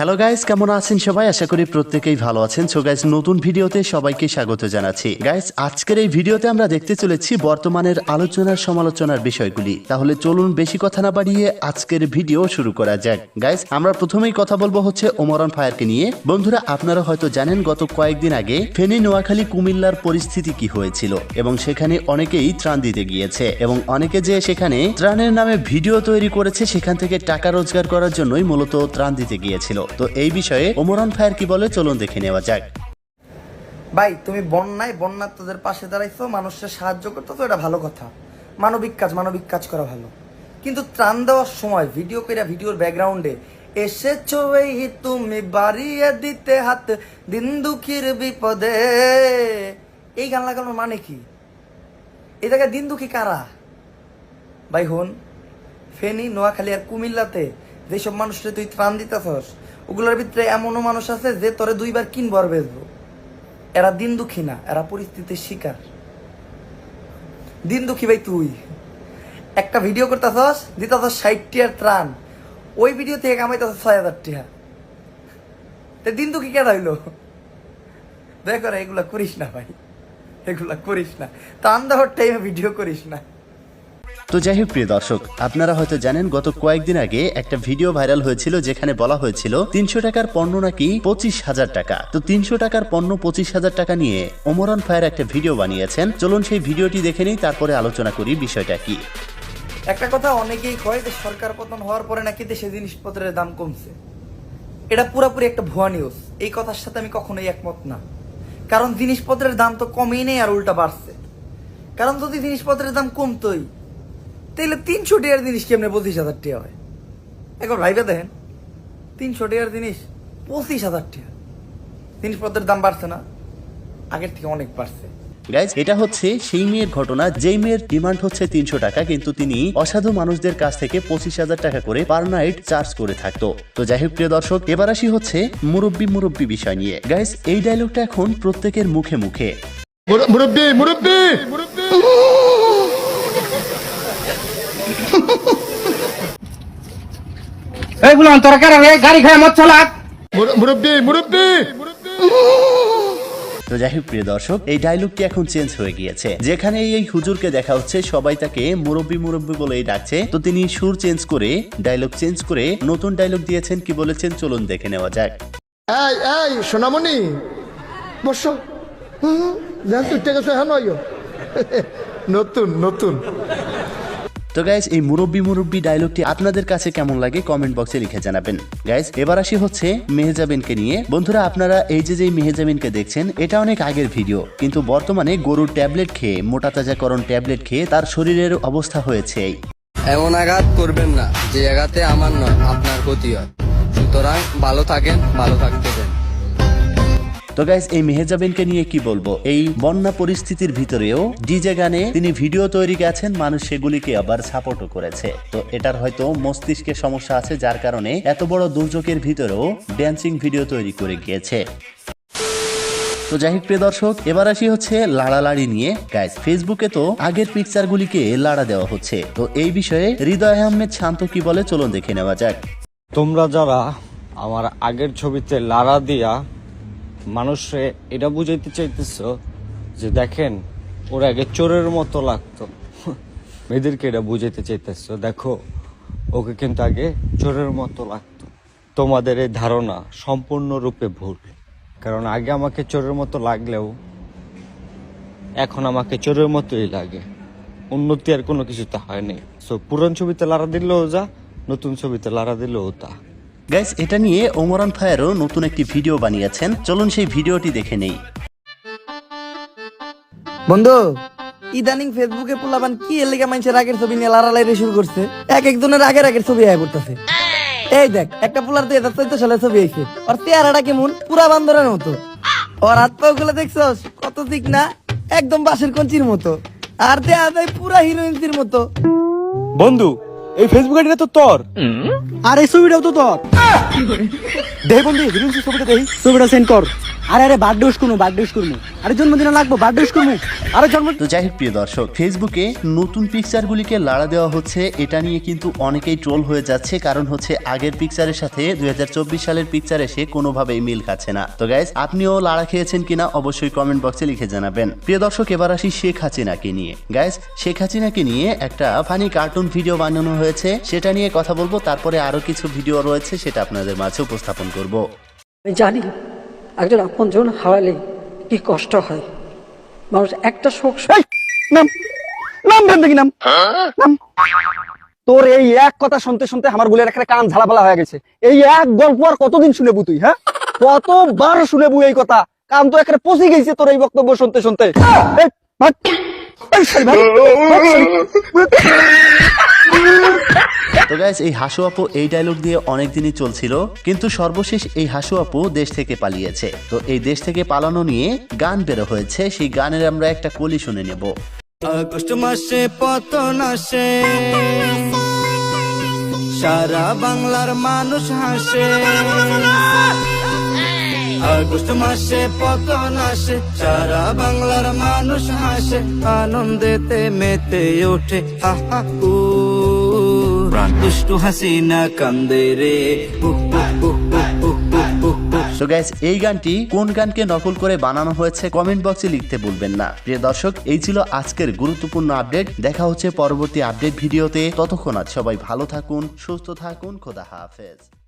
Hello guys কেমন আছেন সবাই? আশা করি প্রত্যেকেই ভালো আছেন। সো গাইস নতুন ভিডিওতে সবাইকে স্বাগত জানাচ্ছি। গাইস আজকের এই ভিডিওতে আমরা দেখতে চলেছি বর্তমানের আলোচনার সমালোচনার বিষয়গুলি। তাহলে চলুন বেশি কথা না বাড়িয়ে আজকের ভিডিও শুরু করা যাক। গাইস আমরা প্রথমেই কথা বলব হচ্ছে ওমরন ফায়ারকে নিয়ে। বন্ধুরা, আপনারা হয়তো জানেন, গত কয়েকদিন আগে ফেনী, নোয়াখালী, কুমিল্লার পরিস্থিতি কি হয়েছিল? এবং সেখানে অনেকেই ত্রাণ দিতে গিয়েছে। এবং অনেকে যে সেখানে ত্রাণের নামে ভিডিও তৈরি করেছে, সেখান থেকে টাকা রোজগার করার জন্যই মূলত ত্রাণ দিতে গিয়েছিল। তো এই বিষয়ে ওমরান ফায়ার কি বলে চলুন দেখে নেওয়া যাক। ভাই, তুমি বন্যায় বন্যার্থদের পাশে দাঁড়াইছো মানুষের সাহায্য করতেছো, এটা ভালো কথা। মানবিক কাজ মানবিক কাজ করা ভালো। কিন্তু ত্রাণ দেওয়ার সময় ভিডিও কইরা ভিডিওর ব্যাকগ্রাউন্ডে এসেছ এই তুমি বাড়িয়ে দিতে হাত, দিন দুঃখীর বিপদে। এই গান লাগানোর মানে কি? এই জায়গায় দিন দুঃখী কারা? ভাই, হন, ফেনী, নোয়াখালী আর কুমিল্লাতে যেসব মানুষরা তুই ত্রাণ দিতেছস ওগুলোর ভিতরে এমনও মানুষ আছে যে তোরে দুইবার কিনবো আর বেচবো। এরা দিন দুঃখী না, এরা পরিস্থিতির শিকার। দিন দুঃখী ভাই তুই। একটা ভিডিও করতেছস, দিতেছস ষাট টিয়ার ত্রাণ। ওই ভিডিও থেকে কামাইতেছস ছয় হাজার টিয়া তা দিন দুঃখী কেন হইল দয়া করে এগুলা করিস না ভাই। এগুলা করিস না। ত্রাণ দেওয়ার টাইমে ভিডিও করিস না। তো যাই হোক, প্রিয় দর্শক, আপনারা হয়তো জানেন, গত কয়েকদিন আগে একটা ভিডিও ভাইরাল হয়েছিল যেখানে বলা হয়েছিল তিনশো টাকার পণ্য নাকি পঁচিশ হাজার টাকা। তো তিনশো টাকার পণ্য পঁচিশ হাজার টাকা নিয়ে ওমরন ফায়ার একটা ভিডিও বানিয়েছেন। চলুন সেই ভিডিওটি দেখে নিই, তারপরে আলোচনা করি বিষয়টা কি। একটা কথা অনেকেই কয় যে সরকার পতন হওয়ার পরে নাকি দেশে জিনিসপত্রের দাম কমছে। এটা পুরোপুরি একটা ভুয়া নিউজ এই কথার সাথে আমি কখনোই একমত না। কারণ জিনিসপত্রের দাম তো কমেই নেই আর উল্টা বাড়ছে। কারণ যদি জিনিসপত্রের দাম কমতোই তাহলে তিনশো টাকার জিনিস কেমনে পঁচিশ হাজার টাকা হয়? এখন ভাইবে দেখেন তিনশো টাকার জিনিস পঁচিশ হাজার টাকা। জিনিসপত্রের দাম বাড়ছে না আগের থেকে অনেক বাড়ছে। গাইজ এটা হচ্ছে সেই মেয়ের ঘটনা যেই মেয়ের ডিমান্ড হচ্ছে তিনশো টাকা কিন্তু তিনি অসাধু মানুষদের কাছ থেকে পঁচিশ হাজার টাকা করে পার নাইট চার্জ করে থাকতো। তো যাই হোক প্রিয় দর্শক এবার আসি হচ্ছে মুরব্বি মুরব্বি বিষয় নিয়ে। গাইজ এই ডায়লগটা এখন প্রত্যেকের মুখে মুখে। মুর- মুরব্বি মুরব্বি! তোরা রে? গাড়ি খায় মদ চালাক? মুর- মুরব্বি মুরব্বি! তো যাই হোক প্রিয় দর্শক এই ডায়লগটি এখন চেঞ্জ হয়ে গিয়েছে। যেখানে এই হুজুরকে দেখা হচ্ছে সবাই তাকে মুরব্বি মুরব্বি বলেই ডাকছে। তো তিনি সুর চেঞ্জ করে ডায়লগ চেঞ্জ করে নতুন ডায়লগ দিয়েছেন কি বলেছেন চলুন দেখে নেওয়া যাক। এই এই সোনামণি! বসো। হুম, যেন তুই থেকে হ্যাঁ নতুন নতুন। তো গাইজ এই মুরব্বী মুরব্বী ডায়লগটি আপনাদের কাছে কেমন লাগে কমেন্ট বক্সে লিখে জানাবেন। গাইজ এবার আসি হচ্ছে মেহেজাবিনকে নিয়ে। বন্ধুরা, আপনারা এই যে যে মেহেজাবিনকে দেখছেন, এটা অনেক আগের ভিডিও কিন্তু বর্তমানে গরুর ট্যাবলেট খেয়ে, মোটা তাজাকরণ ট্যাবলেট খেয়ে তার শরীরের অবস্থা হয়েছে। এমন আঘাত করবেন না, যে আঘাতে আমার নয়, আপনার ক্ষতি হয়। সুতরাং ভালো থাকেন, ভালো থাকতে দেন। তো গাইজ এই মেহেজাবিনকে নিয়ে কি বলব? এই বন্যা পরিস্থিতির ভিতরেও ডিজে গানে তিনি ভিডিও তৈরি গেছেন মানুষ সেগুলিকে আবার সাপোর্টও করেছে। তো এটার হয়তো মস্তিষ্কের সমস্যা আছে, যার কারণে এত বড় দুর্যোগের ভিতরেও ড্যান্সিং ভিডিও তৈরি করে গিয়েছে। তো যাই হোক প্রিয় দর্শক, এবার আসি হচ্ছে লাড়ালাড়ি নিয়ে। গাইজ ফেসবুকে তো আগের পিকচারগুলিকে লাড়া দেওয়া হচ্ছে। তো এই বিষয়ে হৃদয় আহমেদ শান্ত কি বলে, চলুন দেখে নেওয়া যাক। তোমরা যারা আমার আগের ছবিতে লাড়া দিয়া মানুষে এটা বুঝাইতে চাইতেছ যে দেখেন, ওরা আগে চোরের মতো লাগতো। মেয়েদেরকে এটা বুঝাইতে চাইতেছ, দেখো, ওকে কিন্তু আগে চোরের মতো লাগতো। তোমাদের এই ধারণা সম্পূর্ণরূপে ভুল। কারণ আগে আমাকে চোরের মতো লাগলেও এখন আমাকে চোরের মতোই লাগে। উন্নতি আর কোনো কিছুতে হয়নি সো পুরান ছবিতে লারা দিলেও যা, নতুন ছবিতে লারা দিলেও তা। গাইজ এটা নিয়ে ওমরান ফায়ারও নতুন একটি ভিডিও বানিয়েছেন। চলুন সেই ভিডিওটি দেখে নেই। বন্ধু ইদানিং ফেসবুকে পোলাবান কি এর লেগে মানুষের আগের ছবি নিয়ে লাড়ালাইরে শুরু করছে? এক একজনের আগের আগের ছবি আয় করতেছে এই দেখ একটা পোলার দুই হাজার চোদ্দ সালে ছবি আইছে ওর চেহারাটা কেমন? পুরা বান্দরের মতো। ওর হাত পা গুলো দেখছস? কত ঠিক না? একদম বাঁশের কঞ্চির মতো। আর দেয়া যায় পুরা হিরোইনসির মতো। বন্ধু এই ফেসবুক আইডিটা তো তোর। আর এই ছবিটাও তো তোর। দেখ বন্ধু হিরোইন ছবিটা দেই। ছবিটা সেন্ড কর। আরে আরে বার্থডে উইশ করব বার্থডে উইশ করব আরে জন্মদিন লাগবো বার্থডে উইশ করব আরে জন্ম তো যাই হোক প্রিয় দর্শক ফেসবুকে নতুন পিকচারগুলিকে লাড়া দেওয়া হচ্ছে এটা নিয়ে কিন্তু অনেকেই ট্রোল হয়ে যাচ্ছে কারণ হচ্ছে আগের পিকচারের সাথে দুই হাজার চব্বিশ সালের পিকচার এসে কোনোভাবেই মিল খাচ্ছে না। তো গাইজ আপনিও লাড়া খেয়েছেন কিনা অবশ্যই কমেন্ট বক্সে লিখে জানাবেন। প্রিয় দর্শক এবার আসি শেখ হাসিনাকে নিয়ে। গাইজ শেখ হাসিনাকে নিয়ে একটা ফানি কার্টুন ভিডিও বানানো হয়েছে সেটা নিয়ে কথা বলব তারপরে আরও কিছু ভিডিও রয়েছে সেটা আপনাদের মাঝে উপস্থাপন করব। আমি জানি একজন আপনজন হারালে কি কষ্ট হয়? মানুষ একটা শোক নাম নাম তোর এই এক কথা শুনতে শুনতে আমার গুলের একটা কান ঝালাপালা হয়ে গেছে। এই এক গল্প আর কতদিন শুনেবু তুই হ্যাঁ? কতবার শুনেবু এই কথা? কান তো এখানে পচে গেছে তোর এই বক্তব্য শুনতে শুনতে। এই, ভাগ। এই, গাইস এই হাসু আপু এই ডায়লগ দিয়ে অনেক দিনই চলছিল, কিন্তু সর্বশেষ এই হাসু আপু দেশ থেকে পালিয়েছে। তো এই দেশ থেকে পালানো নিয়ে গান বেরো হয়েছে, সেই গানের আমরা একটা কলি শুনে নেব। আগস্ট মাসে, পতন আসে। সারা বাংলার মানুষ হাসে। আগস্ট মাসে, পতন আসে। সারা বাংলার মানুষ হাসে। আনন্দেতে মেতে ওঠে। আহা উ দুষ্টু হাসিনা কান্দে রে। তো গ্যাস এই গানটি কোন গানকে নকল করে বানানো হয়েছে কমেন্ট বক্সে লিখতে ভুলবেন না। প্রিয় দর্শক এই ছিল আজকের গুরুত্বপূর্ণ আপডেট। দেখা হচ্ছে পরবর্তী আপডেট ভিডিওতে। ততক্ষণ আজ সবাই ভালো থাকুন সুস্থ থাকুন খোদা হাফেজ।